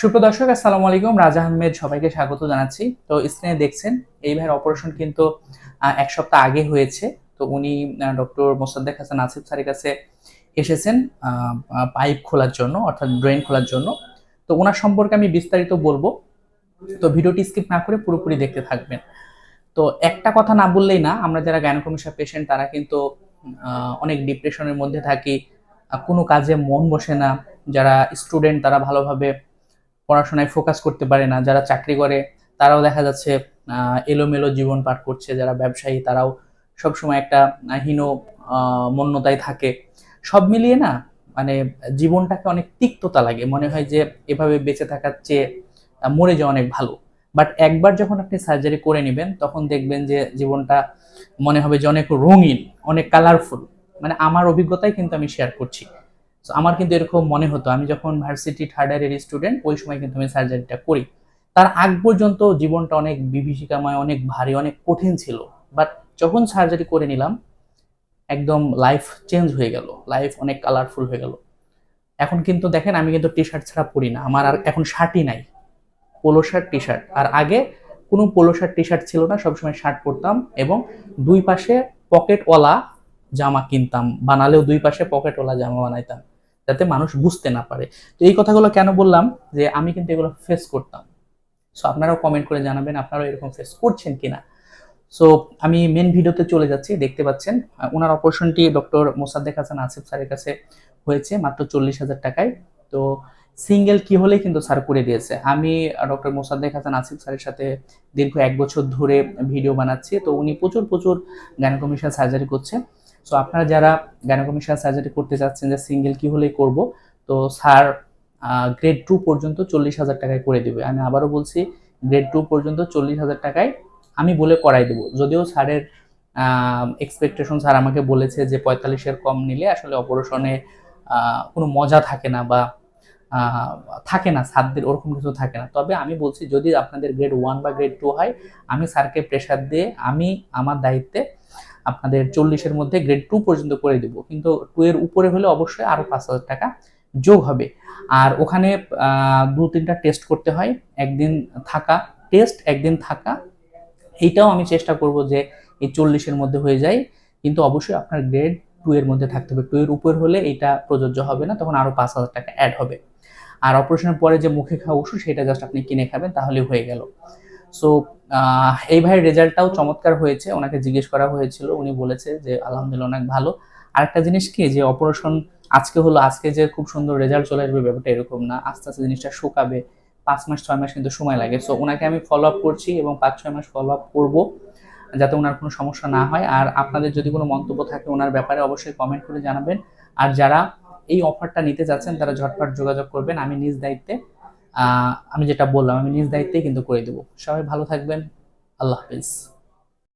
সুপ্রদর্শক আসসালামু আলাইকুম। রাজা আহমেদ সবাইকে স্বাগত জানাচ্ছি। তো স্ক্রিনে দেখছেন, এই ভাইয়ের অপারেশন কিন্তু এক সপ্তাহ আগে হয়েছে। তো উনি ডক্টর মোসাদ্দেক হাসান আসিফ স্যারের কাছে এসেছেন পাইপ খোলার জন্য, অর্থাৎ ড্রেন খোলার জন্য। তো ওনার সম্পর্কে আমি বিস্তারিত বলব। তো ভিডিওটি স্কিপ না করে পুরোপুরি দেখতে থাকবেন। তো একটা কথা না বললেই না, আমরা যারা গাইনোকমিশা পেশেন্ট তারা কিন্তু অনেক ডিপ্রেশনের মধ্যে থাকি। কোনো কাজে মন বসে না। যারা স্টুডেন্ট তারা ভালোভাবে পড়াশোনায় ফোকাস করতে পারে না, যারা চাকরি করে, তারাও দেখা যাচ্ছে এলোমেলো জীবন পার করছে, যারা ব্যবসায়ী, তারাও সবসময় একটা হীন মন্যতায় থাকে। সব মিলিয়ে না মানে জীবনটাকে অনেক তিক্ততা লাগে। মনে হয় যে এভাবে বেঁচে থাকার চেয়ে মরে যাওয়া অনেক ভালো। বাট একবার যখন আপনি সার্জারি করে নেবেন, তখন দেখবেন যে জীবনটা মনে হবে যে অনেক রঙিন, অনেক কালারফুল মানে আমার অভিজ্ঞতাই কিন্তু আমি শেয়ার করছি। So, আমার কিন্তু এরকম মনে হতো। আমি যখন ভার্সিটি থার্ড ইয়ারের স্টুডেন্ট ওই সময় কিন্তু আমি সার্জারিটা করি। তার আগ পর্যন্ত জীবনটা অনেক বিভীষিকাময় অনেক ভারী অনেক কঠিন ছিল। বাট যখন সার্জারি করে নিলাম একদম লাইফ চেঞ্জ হয়ে গেল। লাইফ অনেক কালারফুল হয়ে গেল। এখন কিন্তু দেখেন আমি কিন্তু টি শার্ট ছাড়া পরি না। আমার আর এখন শার্টই নাই। পোলো শার্ট টি শার্ট আর আগে কোনো পোলো শার্ট টি শার্ট ছিল না। সবসময় শার্ট পরতাম এবং দুই পাশে পকেটওয়ালা জামা কিনতাম, বানালেও দুই পাশে পকেটওয়ালা জামা বানাইতাম, যাতে মানুষ বুঝতে না পারে। তো এই কথাগুলো কেন বললাম? যে আমি কিন্তু এগুলো ফেস করতাম। সো আপনারাও কমেন্ট করে জানাবেন, আপনারাও এরকম ফেস করছেন কিনা? সো আমি মেন ভিডিওতে চলে যাচ্ছি, দেখতে পাচ্ছেন। ওনার অপারেশনটি ডক্টর মোসাদ্দেক হাসান আসিফ স্যারের কাছে হয়েছে, মাত্র চল্লিশ হাজার টাকায়। তো সিঙ্গেল কি হলে কিন্তু স্যার করে দিয়েছে। আমি ডক্টর মোসাদ্দেক হাসান আসিফ স্যারের সাথে দীর্ঘ এক বছর ধরে ভিডিও বানাচ্ছি। তো উনি প্রচুর প্রচুর গ্যানোকমিশন সার্জারি করছে। সো আপনারা যারা গ্যানোকমিশন সার্জারি করতে চাচ্ছেন, যে সিঙ্গেল কি হলেই করব, তো স্যার গ্রেড টু পর্যন্ত চল্লিশ হাজার টাকায় করে দেবে। আমি আবারও বলছি গ্রেড টু পর্যন্ত চল্লিশ হাজার টাকায় আমি বলে করাই দেবো। যদিও স্যারের এক্সপেকটেশন স্যার আমাকে বলেছে যে পঁয়তাল্লিশের কম নিলে আসলে অপারেশনে কোনো মজা থাকে না বা থাকে না সাতদের ওরকম কিছু থাকে না। তবে আমি বলছি, যদি আপনাদের গ্রেড ওয়ান বা গ্রেড টু হয়, আমি স্যারকে প্রেশার দিয়ে আমি আমার দায়িত্বে আপনাদের চল্লিশের মধ্যে গ্রেড টু পর্যন্ত করে দেব। কিন্তু টু এর উপরে হলে অবশ্যই আরও পাঁচ হাজার টাকা যোগ হবে। আর ওখানে দু তিনটা টেস্ট করতে হয়। একদিন থাকা টেস্ট একদিন থাকা। এইটাও আমি চেষ্টা করব যে এই চল্লিশের মধ্যে হয়ে যায়। কিন্তু অবশ্যই আপনার গ্রেড টু এর মধ্যে থাকতে হবে। টু এর উপর হলে এটা প্রযোজ্য হবে না। তখন আরও পাঁচ হাজার টাকা অ্যাড হবে। আর অপারেশনের পরে যে মুখে খাওয়া ওষুধ, সেটা জাস্ট আপনি কিনে খাবেন তাহলে হয়ে গেল। সো এই ভাইয়ের রেজাল্টটাও চমৎকার হয়েছে। ওনাকে জিজ্ঞেস করা হয়েছিল, উনি বলেছে যে, আলহামদুলিল্লাহ, অনেক ভালো। আরেকটা জিনিস কি, যে অপারেশন আজকে হলো, আজকে যে খুব সুন্দর রেজাল্ট চলে আসবে, ব্যাপারটা এরকম না। আস্তে আস্তে জিনিসটা শুকাবে। পাঁচ মাস, ছয় মাস কিন্তু সময় লাগে। সো ওনাকে আমি ফলো আপ করছি এবং পাঁচ, ছয় মাস ফলো আপ করব, যাতে ওনার কোনো সমস্যা না হয়। আর আপনাদের যদি কোনো মন্তব্য থাকে, ওনার ব্যাপারে অবশ্যই কমেন্ট করে জানাবেন। আর যারা এই অফারটা নিতে যাচ্ছেন, তারা ঝটপট যোগাযোগ করবেন। আমি নিজ দায়িত্বে আমি যেটা বললাম আমি নিজ দায়িত্বেই কিন্তু করে দেবো। সবাই ভালো থাকবেন। আল্লাহ হাফিজ।